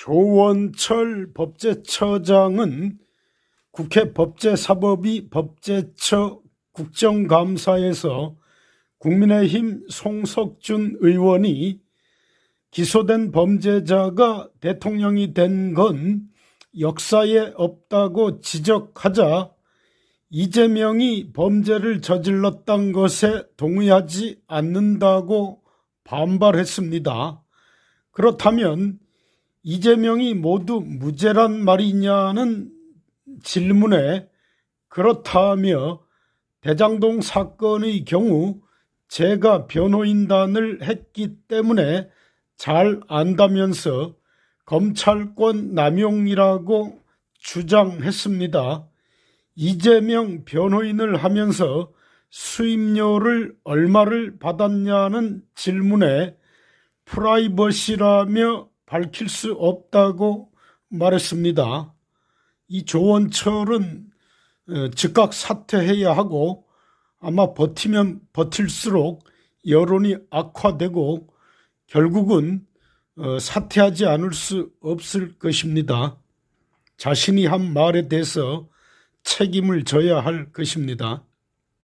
조원철 법제처장은 국회 법제사법위 법제처 국정감사에서 국민의힘 송석준 의원이 기소된 범죄자가 대통령이 된 건 역사에 없다고 지적하자 이재명이 범죄를 저질렀던 것에 동의하지 않는다고 반발했습니다. 그렇다면 이재명이 모두 무죄란 말이냐는 질문에 그렇다며 대장동 사건의 경우 제가 변호인단을 했기 때문에 잘 안다면서 검찰권 남용이라고 주장했습니다. 이재명 변호인을 하면서 수임료를 얼마를 받았냐는 질문에 프라이버시라며 밝힐 수 없다고 말했습니다. 이 조원철은 어, 즉각 사퇴해야 하고 아마 버티면 버틸수록 여론이 악화되고 결국은 어, 사퇴하지 않을 수 없을 것입니다. 자신이 한 말에 대해서 책임을 져야 할 것입니다.